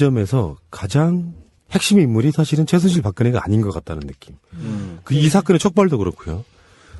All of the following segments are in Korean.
지점에서 가장 핵심 인물이 사실은 최순실 박근혜가 아닌 것 같다는 느낌. 음. 그이 사건의 촉발도 그렇고요.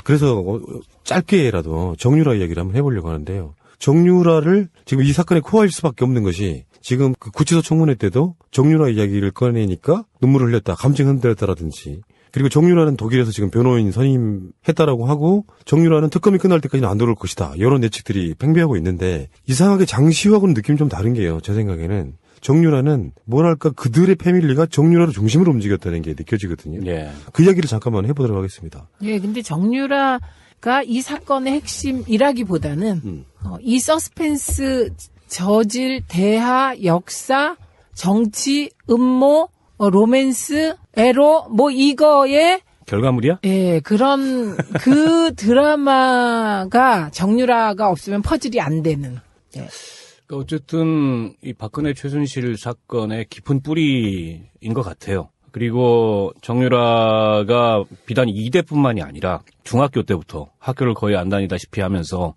그래서 어, 짧게라도 정유라 이야기를 한번 해보려고 하는데요. 정유라를 지금 이 사건의 코어일 수밖에 없는 것이 지금 그 구치소 청문회 때도 정유라 이야기를 꺼내니까 눈물을 흘렸다, 감정 흔들렸다라든지 그리고 정유라는 독일에서 지금 변호인 선임했다라고 하고 정유라는 특검이 끝날 때까지는 안 들어올 것이다. 이런 예측들이 팽배하고 있는데 이상하게 장시호하고는 느낌이 좀 다른 게요. 제 생각에는 정유라는 뭐랄까 그들의 패밀리가 정유라를 중심으로 움직였다는 게 느껴지거든요. 예. 그 이야기를 잠깐만 해보도록 하겠습니다. 예, 근데 정유라가 이 사건의 핵심이라기보다는 음. 어, 이 서스펜스 저질 대하 역사 정치 음모 어, 로맨스 에로 뭐 이거에 결과물이야? 예 그런 그 드라마가 정유라가 없으면 퍼즐이 안 되는 예. 그러니까 어쨌든 이 박근혜 최순실 사건의 깊은 뿌리인 것 같아요. 그리고 정유라가 비단 이대뿐만이 아니라 중학교 때부터 학교를 거의 안 다니다시피 하면서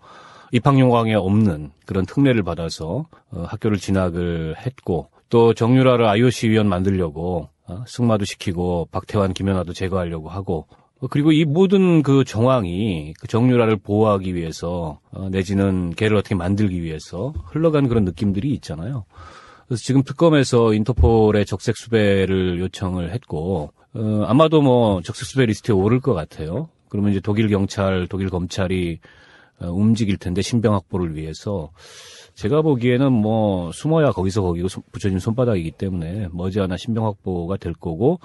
입학용광에 없는 그런 특례를 받아서 어, 학교를 진학을 했고 또 정유라를 IOC 위원 만들려고 어, 승마도 시키고 박태환, 김연아도 제거하려고 하고 어, 그리고 이 모든 그 정황이 그 정유라를 보호하기 위해서 어, 내지는 걔를 어떻게 만들기 위해서 흘러간 그런 느낌들이 있잖아요. 그래서 지금 특검에서 인터폴의 적색 수배를 요청을 했고 어, 아마도 뭐 적색 수배 리스트에 오를 것 같아요. 그러면 이제 독일 경찰, 독일 검찰이 어, 움직일 텐데 신병 확보를 위해서 제가 보기에는 뭐 숨어야 거기서 거기고 손- 붙여진 손바닥이기 때문에 머지않아 신병 확보가 될 거고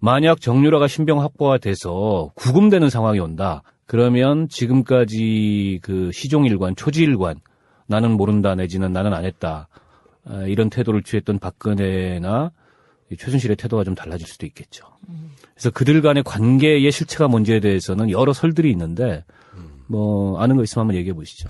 만약 정유라가 신병 확보가 돼서 구금되는 상황이 온다. 그러면 지금까지 그 시종일관, 초지일관, 나는 모른다 내지는 나는 안 했다. 아, 이런 태도를 취했던 박근혜나 이 최순실의 태도가 좀 달라질 수도 있겠죠. 그래서 그들 간의 관계의 실체가 뭔지에 대해서는 여러 설들이 있는데 뭐 아는 거 있으면 한번 얘기해 보시죠.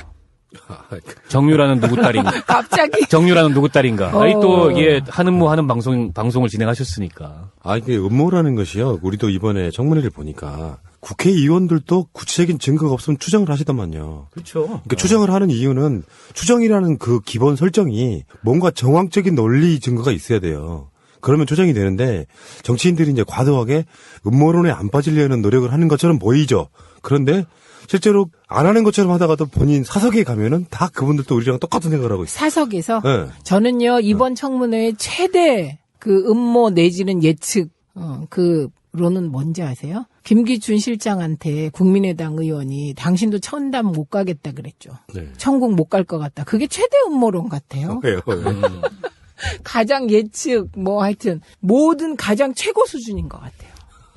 정유라는 누구 딸인가? 갑자기 정유라는 누구 딸인가? 아니 또 어. 이게 하는 뭐 하는 방송 방송을 진행하셨으니까. 아, 이게 음모라는 것이요. 우리도 이번에 청문회를 보니까 국회의원들도 구체적인 증거가 없으면 추정을 하시더만요. 그렇죠. 그러니까 추정을 하는 이유는 추정이라는 그 기본 설정이 뭔가 정황적인 논리 증거가 있어야 돼요. 그러면 추정이 되는데 정치인들이 이제 과도하게 음모론에 안 빠지려는 노력을 하는 것처럼 보이죠. 그런데 실제로 안 하는 것처럼 하다가도 본인 사석에 가면은 다 그분들도 우리랑 똑같은 생각을 하고 있어요. 사석에서 네. 저는요 이번 청문회의 최대 그 음모 내지는 예측 어, 그로는 뭔지 아세요? 김기춘 실장한테 국민의당 의원이 당신도 천담 못 가겠다 그랬죠. 네. 천국 못 갈 것 같다. 그게 최대 음모론 같아요. 왜요? 가장 예측 뭐 하여튼 모든 가장 최고 수준인 것 같아요.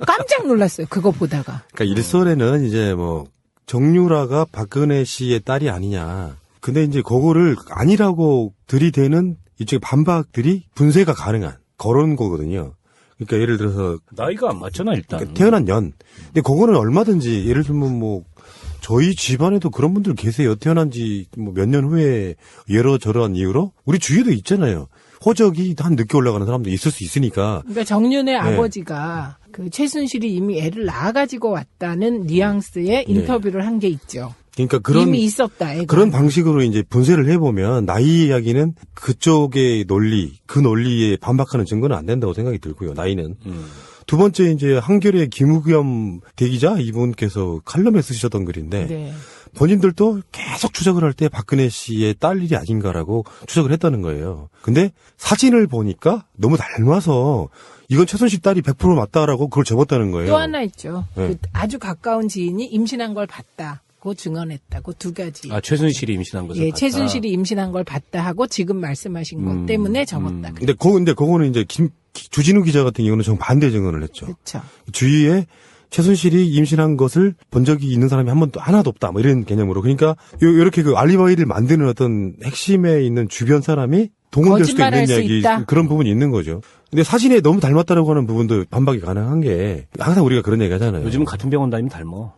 깜짝 놀랐어요. 그거 보다가. 그러니까 일설에는 이제 뭐 정유라가 박근혜 씨의 딸이 아니냐. 근데 이제 그거를 아니라고 들이대는 이쪽의 반박들이 분쇄가 가능한 그런 거거든요. 그러니까 예를 들어서 나이가 안 맞잖아 일단. 그러니까 태어난 년. 근데 그거는 얼마든지 예를 들면 뭐 저희 집안에도 그런 분들 계세요. 태어난 지뭐몇년 후에 여러 저러한 이유로 우리 주위에도 있잖아요. 호적이 한 늦게 올라가는 사람도 있을 수 있으니까 그러니까 정윤의 네. 아버지가 그 최순실이 이미 애를 낳아가지고 왔다는 뉘앙스의 인터뷰를 한 게 있죠. 그러니까 그런 이미 있었다. 애가. 그런 방식으로 이제 분쇄를 해보면 나이 이야기는 그쪽의 논리, 그 논리에 반박하는 증거는 안 된다고 생각이 들고요. 나이는 음. 두 번째 이제 한겨레 김우겸 대기자 이분께서 칼럼에 쓰셨던 글인데 네. 본인들도 계속 추적을 할 때 박근혜 씨의 딸 일이 아닌가라고 추적을 했다는 거예요. 근데 사진을 보니까 너무 닮아서 이건 최순실 딸이 100% 맞다라고 그걸 접었다는 거예요. 또 하나 있죠. 네. 그 아주 가까운 지인이 임신한 걸 봤다 고 증언했다고 두 가지. 아 최순실이 임신한 것을 예, 봤다. 최순실이 임신한 걸 봤다 하고 지금 말씀하신 것 음, 때문에 접었다. 음. 근데 그 근데 그거는 이제 김 주진우 기자 같은 경우는 정 반대 증언을 했죠. 그렇죠. 주위에 최순실이 임신한 것을 본 적이 있는 사람이 한 번도 하나도 없다. 뭐 이런 개념으로. 그러니까 요, 요렇게 그 알리바이를 만드는 어떤 핵심에 있는 주변 사람이 동원될 수도 거짓말할 있는 수 이야기 있다. 그런 부분이 있는 거죠. 근데 사진에 너무 닮았다라고 하는 부분도 반박이 가능한 게 항상 우리가 그런 얘기 하잖아요. 요즘은 같은 병원 다니면 닮어.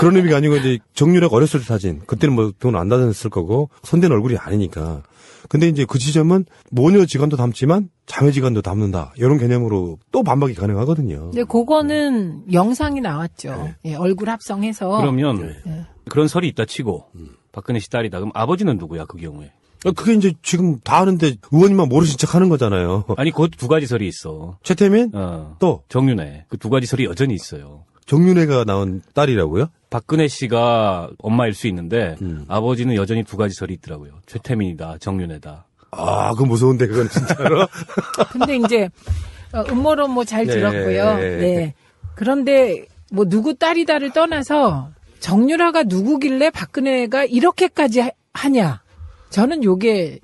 그런 의미가 아니고 이제 정유라가 어렸을 때 사진. 그때는 뭐 돈 안 다녔을 거고 손댄 얼굴이 아니니까. 근데 이제 그 지점은 모녀 지간도 닮지만 자매 지간도 닮는다. 이런 개념으로 또 반박이 가능하거든요. 근데 그거는 영상이 나왔죠. 예, 얼굴 합성해서. 그러면 네. 그런 설이 있다 치고 박근혜 씨 딸이다. 그럼 아버지는 누구야 그 경우에? 아, 그게 이제 지금 다 아는데 의원님만 모르신 척 하는 거잖아요. 아니, 그것도 두 가지 설이 있어. 최태민 어. 또 정윤회. 그 두 가지 설이 여전히 있어요. 정윤회가 낳은 딸이라고요? 박근혜 씨가 엄마일 수 있는데 음. 아버지는 여전히 두 가지 설이 있더라고요. 최태민이다, 정윤회다. 아, 그건 무서운데 그건 진짜로. 근데 이제 어, 음모론 뭐잘 네. 들었고요. 네. 그런데 뭐 누구 딸이다를 떠나서 정유라가 누구길래 박근혜가 이렇게까지 하- 하냐? 저는 요게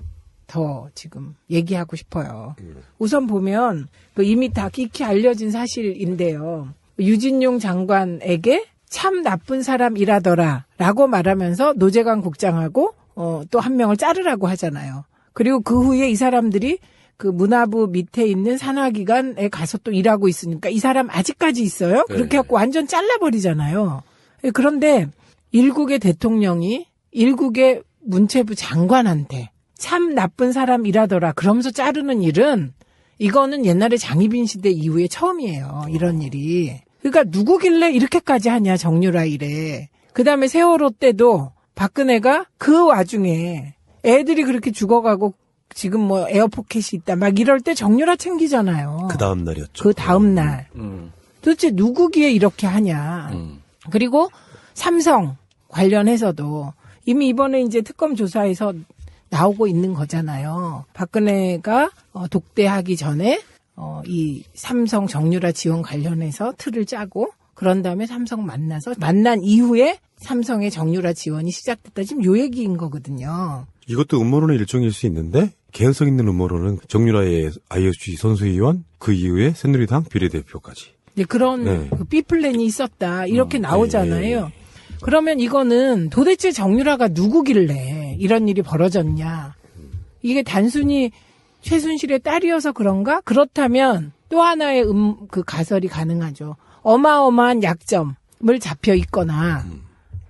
더 지금 얘기하고 싶어요. 우선 보면 그 이미 다 익히 알려진 사실인데요. 유진용 장관에게 참 나쁜 사람이라더라 라고 말하면서 노재관 국장하고 어, 또 한 명을 자르라고 하잖아요. 그리고 그 후에 이 사람들이 그 문화부 밑에 있는 산하기관에 가서 또 일하고 있으니까 이 사람 아직까지 있어요? 그렇게 네. 갖고 완전 잘라버리잖아요. 예, 그런데 일국의 대통령이 일국의 문체부 장관한테 참 나쁜 사람이라더라 그러면서 자르는 일은 이거는 옛날에 장희빈 시대 이후에 처음이에요. 이런 일이. 그러니까 누구길래 이렇게까지 하냐 정유라 일에. 그다음에 세월호 때도 박근혜가 그 와중에 애들이 그렇게 죽어가고 지금 뭐 에어포켓이 있다 막 이럴 때 정유라 챙기잖아요. 그 다음 날이었죠. 그 다음 날. 음, 도대체 누구기에 이렇게 하냐. 음. 그리고 삼성 관련해서도 이미 이번에 이제 특검 조사에서 나오고 있는 거잖아요. 박근혜가 어, 독대하기 전에 어, 이 삼성 정유라 지원 관련해서 틀을 짜고 그런 다음에 삼성 만나서 만난 이후에 삼성의 정유라 지원이 시작됐다. 지금 요 얘기인 거거든요. 이것도 음모론의 일종일 수 있는데 개연성 있는 음모론은 정유라의 IOC 선수위원 그 이후에 새누리당 비례대표까지. 이제 그런 네. 그 B 플랜이 있었다 이렇게 음, 나오잖아요. 예. 그러면 이거는 도대체 정유라가 누구길래 이런 일이 벌어졌냐? 이게 단순히 최순실의 딸이어서 그런가? 그렇다면 또 하나의 음 그 가설이 가능하죠. 어마어마한 약점을 잡혀 있거나,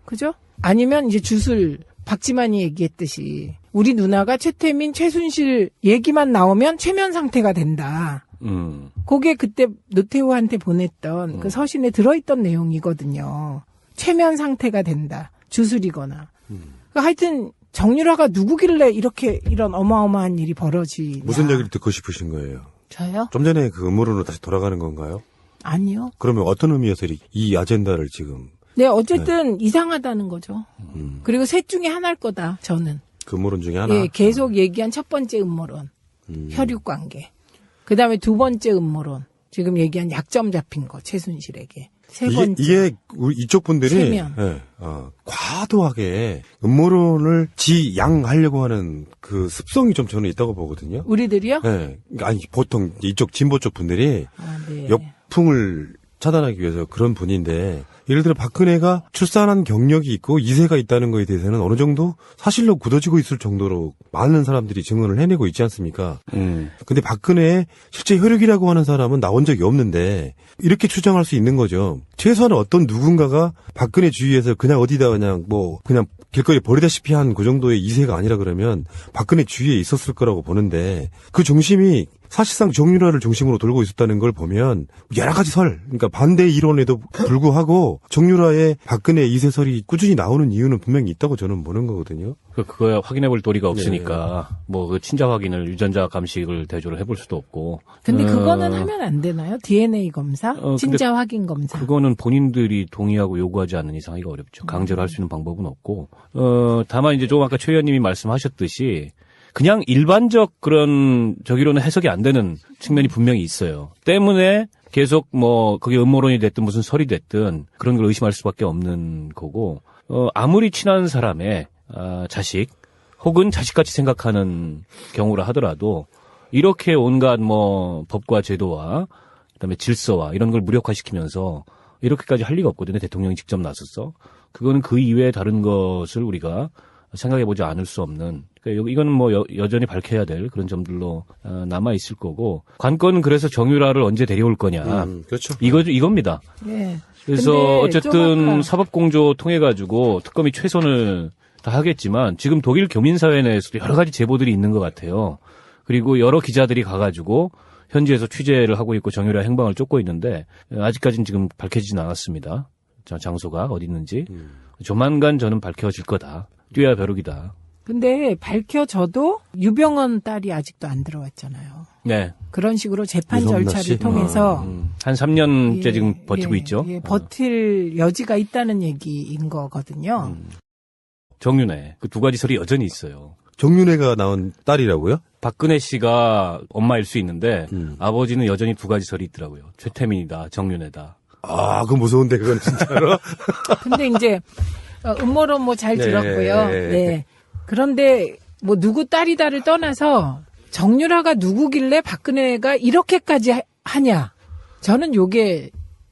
그죠? 아니면 이제 주술 박지만이 얘기했듯이 우리 누나가 최태민, 최순실 얘기만 나오면 최면 상태가 된다. 음. 그게 그때 노태우한테 보냈던 그 서신에 들어있던 내용이거든요. 최면 상태가 된다. 주술이거나. 그러니까 하여튼 정유라가 누구길래 이렇게 이런 어마어마한 일이 벌어지냐. 무슨 얘기를 듣고 싶으신 거예요? 저요? 좀 전에 그 음모론으로 다시 돌아가는 건가요? 아니요. 그러면 어떤 의미에서 이- 이 아젠다를 지금 네, 어쨌든 이상하다는 거죠. 음, 그리고 셋 중에 하나일 거다, 저는. 그 음모론 중에 하나? 예, 계속 얘기한 첫 번째 음모론. 음. 혈육 관계. 그 다음에 두 번째 음모론. 지금 얘기한 약점 잡힌 거, 최순실에게. 세 이게, 번째. 이게 우리 이쪽 분들이. 예, 어, 과도하게 음모론을 지양하려고 하는 그 습성이 좀 저는 있다고 보거든요. 우리들이요? 예, 그러니까 아니 보통 이쪽 진보 쪽 분들이 아, 네. 역풍을 차단하기 위해서 그런 분인데 예를 들어 박근혜가 출산한 경력이 있고 이세가 있다는 거에 대해서는 어느 정도 사실로 굳어지고 있을 정도로 많은 사람들이 증언을 해내고 있지 않습니까? 음. 근데 박근혜의 실제 혈육이라고 하는 사람은 나온 적이 없는데 이렇게 추정할 수 있는 거죠. 최소한 어떤 누군가가 박근혜 주위에서 그냥 어디다 그냥 뭐 그냥 길거리 버리다시피 한 그 정도의 이세가 아니라 그러면 박근혜 주위에 있었을 거라고 보는데 그 중심이 사실상 정유라를 중심으로 돌고 있었다는 걸 보면 여러 가지 설, 그러니까 반대 이론에도 불구하고 정유라의 박근혜 이세설이 꾸준히 나오는 이유는 분명히 있다고 저는 보는 거거든요. 그, 그거야 확인해 볼 도리가 없으니까, 뭐, 그 친자 확인을 유전자 감식을 대조를 해볼 수도 없고. 근데 어, 그거는 하면 안 되나요? DNA 검사? 어, 진짜 확인 검사. 그거는 본인들이 동의하고 요구하지 않는 이상 하기가 어렵죠. 강제로 할수 있는 방법은 없고. 어, 다만 이제 조금 아까 최 의원님이 말씀하셨듯이 그냥 일반적 그런 저기로는 해석이 안 되는 측면이 분명히 있어요. 때문에 계속 뭐 그게 음모론이 됐든 무슨 설이 됐든 그런 걸 의심할 수밖에 없는 거고 어, 아무리 친한 사람의 아, 자식 혹은 자식같이 생각하는 경우라 하더라도 이렇게 온갖 뭐 법과 제도와 그다음에 질서와 이런 걸 무력화시키면서 이렇게까지 할 리가 없거든요. 대통령이 직접 나서서 그거는 그 이외에 다른 것을 우리가 생각해보지 않을 수 없는 그러니까 여- 이거는 뭐 여, 여전히 밝혀야 될 그런 점들로 어, 남아 있을 거고 관건은 그래서 정유라를 언제 데려올 거냐 음, 그렇죠. 이거 이겁니다. 네. 그래서 어쨌든 아까- 사법공조 통해 가지고 특검이 최선을 다 하겠지만 지금 독일 교민사회 내에서도 여러 가지 제보들이 있는 것 같아요. 그리고 여러 기자들이 가가지고 현지에서 취재를 하고 있고 정유라 행방을 쫓고 있는데 아직까지는 지금 밝혀지진 않았습니다. 자, 장소가 어디 있는지 음. 조만간 저는 밝혀질 거다. 뛰어야 벼룩이다. 근데 밝혀져도 유병헌 딸이 아직도 안 들어왔잖아요. 네. 그런 식으로 재판 절차를 씨? 통해서 음, 한 3년째 예, 지금 버티고 예, 있죠. 예, 버틸 여지가 있다는 얘기인 거거든요. 음. 정윤회 그 두 가지 설이 여전히 있어요. 정윤회가 낳은 딸이라고요? 박근혜 씨가 엄마일 수 있는데 음. 아버지는 여전히 두 가지 설이 있더라고요. 최태민이다, 정윤회다. 아, 그거 무서운데, 그건 진짜로. 근데 이제 어, 음모론 뭐잘 네. 들었고요. 네. 그런데 뭐 누구 딸이다를 떠나서 정유라가 누구길래 박근혜가 이렇게까지 하- 하냐? 저는 요게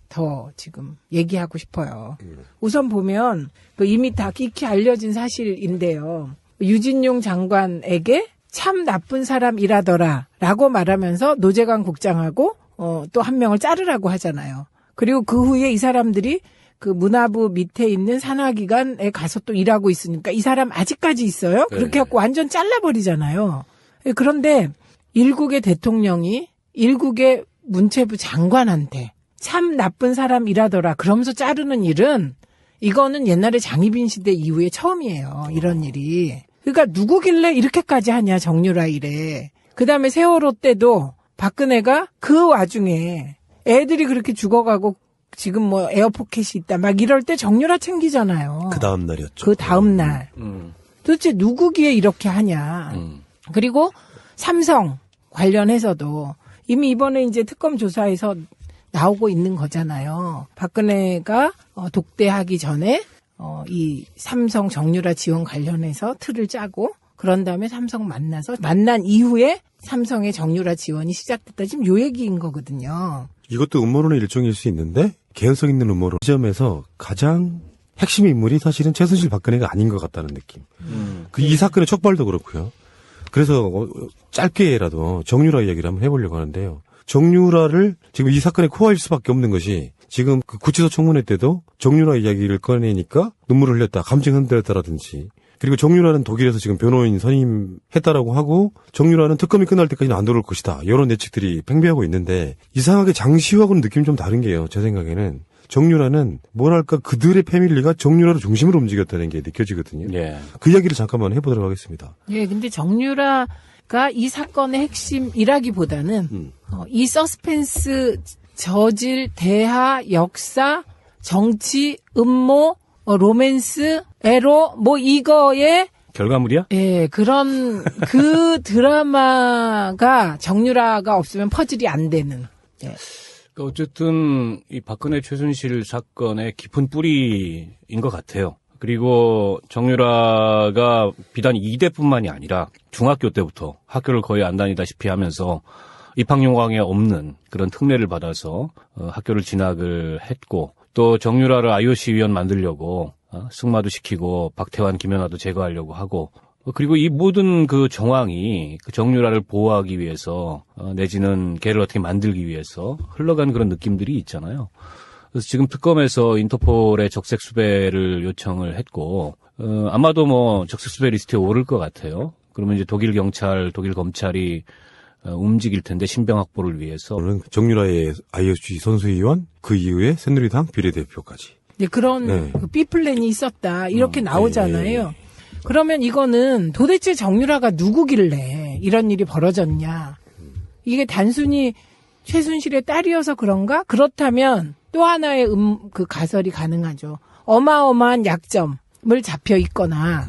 더 지금 얘기하고 싶어요. 우선 보면 그 이미 다 익히 알려진 사실인데요. 유진용 장관에게 참 나쁜 사람이라더라 라고 말하면서 노재관 국장하고 어, 또 한 명을 자르라고 하잖아요. 그리고 그 후에 이 사람들이 그 문화부 밑에 있는 산하기관에 가서 또 일하고 있으니까 이 사람 아직까지 있어요? 그렇게 네. 갖고 완전 잘라버리잖아요. 예, 그런데 일국의 대통령이 일국의 문체부 장관한테 참 나쁜 사람이라더라 그러면서 자르는 일은 이거는 옛날에 장희빈 시대 이후에 처음이에요. 이런 일이. 그러니까 누구길래 이렇게까지 하냐 정유라 이래. 그다음에 세월호 때도 박근혜가 그 와중에 애들이 그렇게 죽어가고 지금 뭐 에어포켓이 있다 막 이럴 때 정유라 챙기잖아요. 그 다음 날이었죠. 그 다음 날 음, 도대체 누구기에 이렇게 하냐. 음. 그리고 삼성 관련해서도 이미 이번에 이제 특검 조사에서 나오고 있는 거잖아요. 박근혜가 어, 독대하기 전에 어, 이 삼성 정유라 지원 관련해서 틀을 짜고 그런 다음에 삼성 만나서 만난 이후에 삼성의 정유라 지원이 시작됐다. 지금 요 얘기인 거거든요. 이것도 음모론의 일종일 수 있는데, 개연성 있는 음모론. 이 점에서 가장 핵심 인물이 사실은 최순실 박근혜가 아닌 것 같다는 느낌. 음. 그이 사건의 촉발도 그렇고요. 그래서 어, 짧게라도 정유라 이야기를 한번 해보려고 하는데요. 정유라를 지금 이 사건의 코어일 수밖에 없는 것이 지금 그 구치소 청문회 때도 정유라 이야기를 꺼내니까 눈물을 흘렸다, 감정 흔들었다라든지 그리고 정유라는 독일에서 지금 변호인 선임했다라고 하고 정유라는 특검이 끝날 때까지는 안 들어올 것이다. 이런 예측들이 팽배하고 있는데 이상하게 장시호하고는 느낌이 좀 다른 게요. 제 생각에는 정유라는 뭐랄까 그들의 패밀리가 정유라를 중심으로 움직였다는 게 느껴지거든요. 예. 그 이야기를 잠깐만 해보도록 하겠습니다. 예, 근데 정유라가 이 사건의 핵심이라기보다는 음. 어, 이 서스펜스 저질 대하 역사 정치 음모 어, 로맨스 에로 뭐 이거에 결과물이야? 예 그런 그 드라마가 정유라가 없으면 퍼즐이 안 되는 예. 그러니까 어쨌든 이 박근혜 최순실 사건의 깊은 뿌리인 것 같아요. 그리고 정유라가 비단 이대뿐만이 아니라 중학교 때부터 학교를 거의 안 다니다시피 하면서 입학용광에 없는 그런 특례를 받아서 어, 학교를 진학을 했고 또 정유라를 IOC 위원 만들려고 어, 승마도 시키고 박태환, 김연아도 제거하려고 하고 어, 그리고 이 모든 그 정황이 그 정유라를 보호하기 위해서 어, 내지는 걔를 어떻게 만들기 위해서 흘러간 그런 느낌들이 있잖아요. 그래서 지금 특검에서 인터폴의 적색 수배를 요청을 했고 어, 아마도 뭐 적색 수배 리스트에 오를 것 같아요. 그러면 이제 독일 경찰, 독일 검찰이 어, 움직일 텐데 신병 확보를 위해서 오늘 정유라의 IOC 선수위원 그 이후에 새누리당 비례대표까지. 이제 그런 네. 그 B 플랜이 있었다 이렇게 음, 나오잖아요. 그러면 이거는 도대체 정유라가 누구길래 이런 일이 벌어졌냐? 이게 단순히 최순실의 딸이어서 그런가? 그렇다면 또 하나의 음, 그 가설이 가능하죠. 어마어마한 약점을 잡혀 있거나,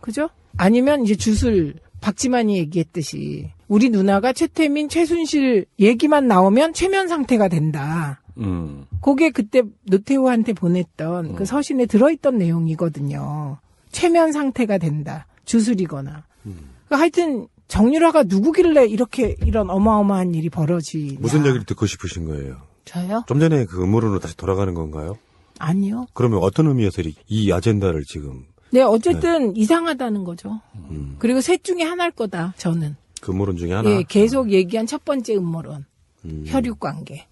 그죠? 아니면 이제 주술 박지만이 얘기했듯이 우리 누나가 최태민, 최순실 얘기만 나오면 최면 상태가 된다. 음, 그게 그때 노태우한테 보냈던 그 서신에 들어있던 내용이거든요. 최면 상태가 된다. 주술이거나. 그러니까 하여튼 정유라가 누구길래 이렇게 이런 어마어마한 일이 벌어지냐. 무슨 얘기를 듣고 싶으신 거예요? 저요? 좀 전에 그 음모론으로 다시 돌아가는 건가요? 아니요. 그러면 어떤 의미에서 이- 이 아젠다를 지금 네, 어쨌든 이상하다는 거죠. 음, 그리고 셋 중에 하나일 거다. 저는. 그 음모론 중에 하나? 예, 계속 얘기한 첫 번째 음모론. 음. 혈육 관계.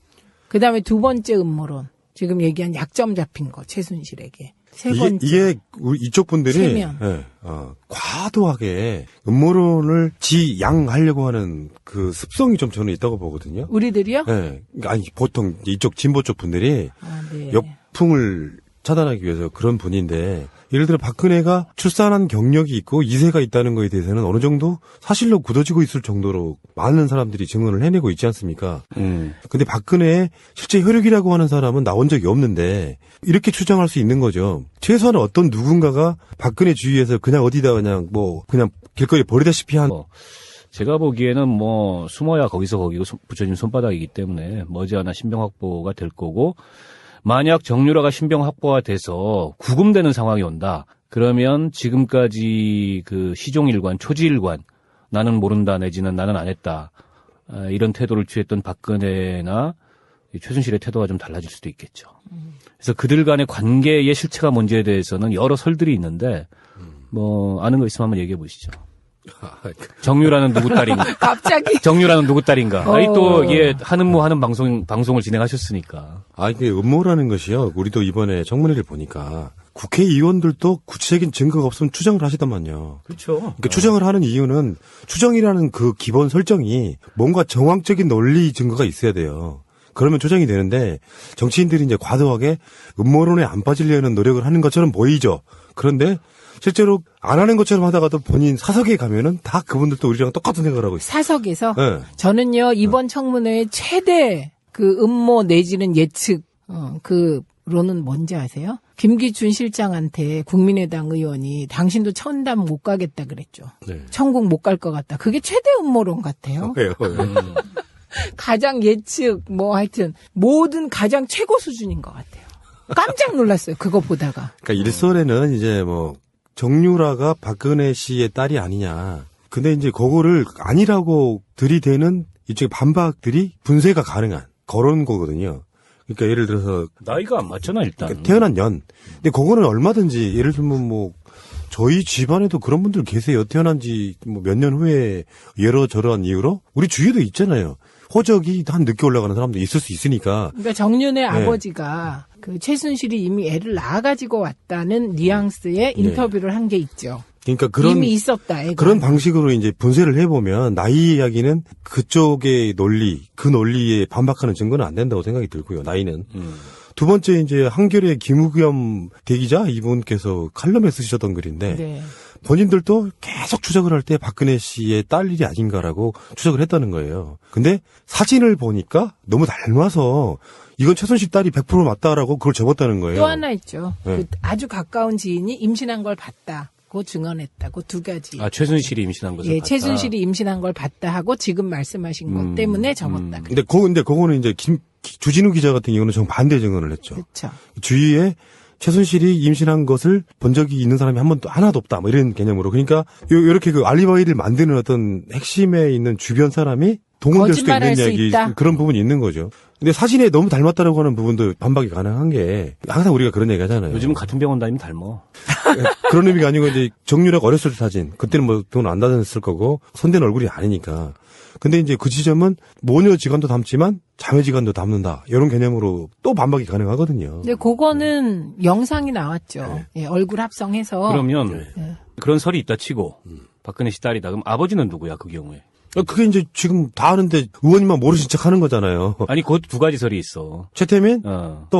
그 다음에 두 번째 음모론. 지금 얘기한 약점 잡힌 거, 최순실에게. 세 이게, 번째. 이게 우리 이쪽 분들이. 예, 어, 과도하게 음모론을 지양하려고 하는 그 습성이 좀 저는 있다고 보거든요. 우리들이요? 예, 아니 보통 이쪽 진보 쪽 분들이 아, 네. 역풍을 차단하기 위해서 그런 분인데 예를 들어 박근혜가 출산한 경력이 있고 이세가 있다는 거에 대해서는 어느 정도 사실로 굳어지고 있을 정도로 많은 사람들이 증언을 해내고 있지 않습니까? 음. 근데 박근혜의 실제 혈육이라고 하는 사람은 나온 적이 없는데 이렇게 추정할 수 있는 거죠. 최소한 어떤 누군가가 박근혜 주위에서 그냥 어디다 그냥 뭐 그냥 길거리에 버리다시피 한 뭐, 제가 보기에는 뭐 숨어야 거기서 거기고 손- 붙여진 손바닥이기 때문에 머지않아 신병 확보가 될 거고 만약 정유라가 신병 확보가 돼서 구금되는 상황이 온다. 그러면 지금까지 그 시종일관, 초지일관 나는 모른다 내지는 나는 안 했다. 아, 이런 태도를 취했던 박근혜나 이 최순실의 태도가 좀 달라질 수도 있겠죠. 그래서 그들 간의 관계의 실체가 뭔지에 대해서는 여러 설들이 있는데 뭐 아는 거 있으면 한번 얘기해 보시죠. 정유라는 누구 딸인가? 갑자기 정유라는 누구 딸인가? 아니 또 어. 이게 하는 뭐 하는 방송 방송을 진행하셨으니까. 아, 이게 음모라는 것이요. 우리도 이번에 청문회를 보니까 국회의원들도 구체적인 증거가 없으면 추정을 하시더만요. 그렇죠. 그러니까 추정을 하는 이유는 추정이라는 그 기본 설정이 뭔가 정황적인 논리 증거가 있어야 돼요. 그러면 추정이 되는데 정치인들이 이제 과도하게 음모론에 안 빠지려는 노력을 하는 것처럼 보이죠. 그런데 실제로 안 하는 것처럼 하다가도 본인 사석에 가면은 다 그분들도 우리랑 똑같은 생각을 하고 있어요. 사석에서 예. 저는요 이번 청문회의 최대 그 음모 내지는 예측 어, 그로는 뭔지 아세요? 김기춘 실장한테 국민의당 의원이 당신도 천담 못 가겠다 그랬죠. 네. 천국 못 갈 것 같다. 그게 최대 음모론 같아요. 음. 가장 예측 뭐 하여튼 모든 가장 최고 수준인 것 같아요. 깜짝 놀랐어요. 그거 보다가. 그러니까 일설에는 이제 뭐 정유라가 박근혜 씨의 딸이 아니냐. 근데 이제 그거를 아니라고 들이대는 이쪽의 반박들이 분쇄가 가능한 그런 거거든요. 그러니까 예를 들어서 나이가 안 맞잖아 일단. 그러니까 태어난 년. 근데 그거는 얼마든지 예를 들면 뭐 저희 집안에도 그런 분들 계세요. 태어난 지뭐몇년 후에 여러 저러한 이유로 우리 주위에도 있잖아요. 호적이 한 늦게 올라가는 사람도 있을 수 있으니까 그러니까 정윤의 네. 아버지가 그 최순실이 이미 애를 낳아가지고 왔다는 뉘앙스의 인터뷰를 한 게 있죠. 그러니까 그런 이미 있었다. 애가. 그런 방식으로 이제 분쇄를 해보면 나이 이야기는 그쪽의 논리, 그 논리에 반박하는 증거는 안 된다고 생각이 들고요. 나이는 음. 두 번째 이제 한겨레 김우겸 대기자 이분께서 칼럼에 쓰셨던 글인데 네. 본인들도 계속 추적을 할 때 박근혜 씨의 딸 일이 아닌가라고 추적을 했다는 거예요. 근데 사진을 보니까 너무 닮아서 이건 최순실 딸이 100% 맞다라고 그걸 접었다는 거예요. 또 하나 있죠. 네. 그 아주 가까운 지인이 임신한 걸 봤다 고 증언했다. 그두 가지. 아 최순실이 임신한 것을 예, 봤다. 최순실이 임신한 걸 봤다 하고 지금 말씀하신 것 음, 때문에 접었다. 음. 근데 그 근데 그거는 이제 김 주진우 기자 같은 경우는 정 반대 증언을 했죠. 그렇죠. 주위에 최순실이 임신한 것을 본 적이 있는 사람이 한 번도 하나도 없다. 뭐 이런 개념으로. 그러니까 요, 요렇게 그 알리바이를 만드는 어떤 핵심에 있는 주변 사람이 동원될 수도 있는 수 이야기 있다. 그런 부분이 있는 거죠. 근데 사진에 너무 닮았다라고 하는 부분도 반박이 가능한 게 항상 우리가 그런 얘기 하잖아요. 요즘은 같은 병원 다니면 닮어. 그런 의미가 아니고 이제 정유라가 어렸을 때 사진. 그때는 뭐돈안 다녔을 거고 손댄 얼굴이 아니니까. 근데 이제 그 지점은 모녀 지간도 닮지만 자매 지간도 닮는다. 이런 개념으로 또 반박이 가능하거든요. 근데 그거는 영상이 나왔죠. 예, 얼굴 합성해서. 그러면 네. 그런 설이 있다 치고 박근혜 씨 딸이다. 그럼 아버지는 누구야 그 경우에? 어, 그게 이제 지금 다 아는데 의원님만 모르신 척 하는 거잖아요. 아니 그두 가지 설이 있어. 최태민 어. 또